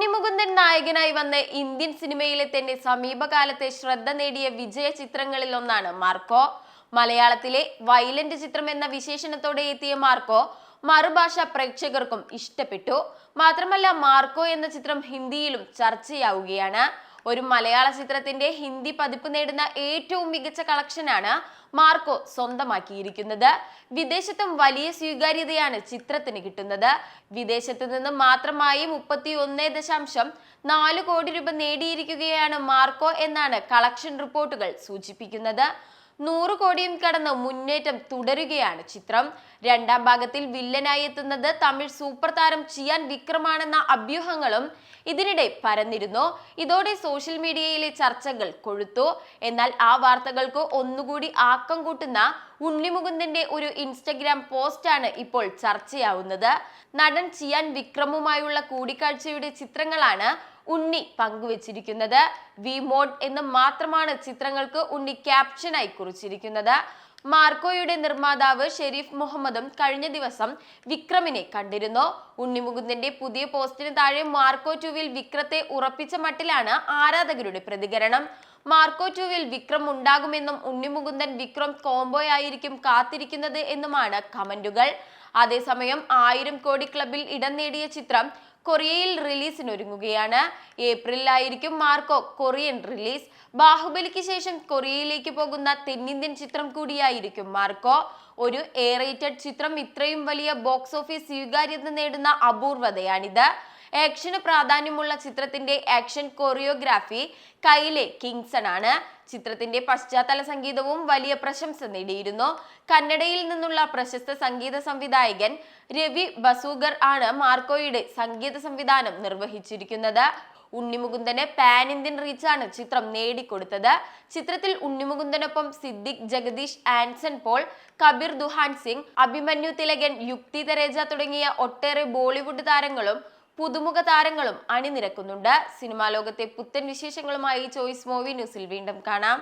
ഉണ്ണിമുകുന്ദൻ നായകനായി വന്ന് ഇന്ത്യൻ സിനിമയിലെ തന്നെ സമീപകാലത്തെ ശ്രദ്ധ നേടിയ വിജയ ചിത്രങ്ങളിൽ ഒന്നാണ് മാർക്കോ. മലയാളത്തിലെ വയലന്റ് ചിത്രം എന്ന വിശേഷണത്തോടെ എത്തിയ മാർക്കോ മറുഭാഷ പ്രേക്ഷകർക്കും ഇഷ്ടപ്പെട്ടു. മാത്രമല്ല മാർക്കോ എന്ന ചിത്രം ഹിന്ദിയിലും ചർച്ചയാവുകയാണ്. ഒരു മലയാള ചിത്രത്തിന്റെ ഹിന്ദി പതിപ്പ് നേടുന്ന ഏറ്റവും മികച്ച കളക്ഷനാണ് മാർക്കോ സ്വന്തമാക്കിയിരിക്കുന്നത്. വിദേശത്തും വലിയ സ്വീകാര്യതയാണ് ചിത്രത്തിന് കിട്ടുന്നത്. വിദേശത്ത് നിന്ന് മാത്രമായി മുപ്പത്തി ഒന്ന് ദശാംശം നാല് കോടി രൂപ നേടിയിരിക്കുകയാണ് മാർക്കോ എന്നാണ് കളക്ഷൻ റിപ്പോർട്ടുകൾ സൂചിപ്പിക്കുന്നത്. നൂറ് കോടിയും കടന്ന് മുന്നേറ്റം തുടരുകയാണ് ചിത്രം. രണ്ടാം ഭാഗത്തിൽ വില്ലനായി എത്തുന്നത് തമിഴ് സൂപ്പർ താരം ചിയാൻ വിക്രമാണെന്ന അഭ്യൂഹങ്ങളും ഇതിനിടെ പരന്നിരുന്നു. ഇതോടെ സോഷ്യൽ മീഡിയയിലെ ചർച്ചകൾ കൊഴുത്തു. എന്നാൽ ആ വാർത്തകൾക്ക് ഒന്നുകൂടി ആക്കം കൂട്ടുന്ന ഉണ്ണിമുകുന്ദന്റെ ഒരു ഇൻസ്റ്റഗ്രാം പോസ്റ്റാണ് ഇപ്പോൾ ചർച്ചയാവുന്നത്. നടൻ ചിയാൻ വിക്രമുമായുള്ള കൂടിക്കാഴ്ചയുടെ ചിത്രങ്ങളാണ് ഉണ്ണി പങ്കുവച്ചിരിക്കുന്നത് വി മോഡ് എന്ന് മാത്രമാണ് ചിത്രങ്ങൾക്ക് ഉണ്ണി ക്യാപ്ഷനായി കുറിച്ചിരിക്കുന്നത്. മാർക്കോയുടെ നിർമ്മാതാവ് ഷെരീഫ് മുഹമ്മദും കഴിഞ്ഞ ദിവസം വിക്രമിനെ കണ്ടിരുന്നു. ഉണ്ണിമുകുന്ദന്റെ പുതിയ പോസ്റ്റിന് താഴെ മാർക്കോ ടുവിൽ വിക്രത്തെ ഉറപ്പിച്ച മട്ടിലാണ് ആരാധകരുടെ പ്രതികരണം. മാർക്കോ ടുവിൽ വിക്രം ഉണ്ടാകുമെന്നും ഉണ്ണിമുകുന്ദൻ വിക്രം കോംബോ ആയിരിക്കും കാത്തിരിക്കുന്നത് എന്നുമാണ് കമന്റുകൾ. അതേസമയം ആയിരം കോടി ക്ലബിൽ ഇടം നേടിയ ചിത്രം കൊറിയയിൽ റിലീസിനൊരുങ്ങുകയാണ്. ഏപ്രിലായിരിക്കും മാർക്കോ കൊറിയൻ റിലീസ്. ബാഹുബലിക്ക് ശേഷം കൊറിയയിലേക്ക് പോകുന്ന തെന്നിന്ത്യൻ ചിത്രം കൂടിയായിരിക്കും മാർക്കോ. ഒരു എ റേറ്റഡ് ചിത്രം ഇത്രയും വലിയ ബോക്സ് ഓഫീസ് സ്വീകാര്യത നേടുന്ന അപൂർവതയാണിത്. ആക്ഷന് പ്രാധാന്യമുള്ള ചിത്രത്തിന്റെ ആക്ഷൻ കൊറിയോഗ്രാഫി കൈലെ കിങ്സൺ ആണ്. ചിത്രത്തിന്റെ പശ്ചാത്തല സംഗീതവും വലിയ പ്രശംസ നേടിയിരുന്നു. കന്നഡയിൽ നിന്നുള്ള പ്രശസ്ത സംഗീത സംവിധായകൻ രവി ബസൂഗർ ആണ് മാർക്കോയുടെ സംഗീത സംവിധാനം നിർവഹിച്ചിരിക്കുന്നത്. ഉണ്ണിമുകുന്ദന് പാൻ ഇന്ത്യൻ റീച്ചാണ് ചിത്രം നേടിക്കൊടുത്തത്. ചിത്രത്തിൽ ഉണ്ണിമുകുന്ദനൊപ്പം സിദ്ദിഖ് ജഗദീഷ് ആൻസൺ പോൾ കബീർ ദുഹാൻ സിംഗ് അഭിമന്യു തിലകൻ യുക്തി തരേജ തുടങ്ങിയ ഒട്ടേറെ ബോളിവുഡ് താരങ്ങളും പുതുമുഖ താരങ്ങളും അണിനിരക്കുന്നുണ്ട്. സിനിമാ ലോകത്തെ പുത്തൻ വിശേഷങ്ങളുമായി ചോയ്സ് മൂവി ന്യൂസിൽ വീണ്ടും കാണാം.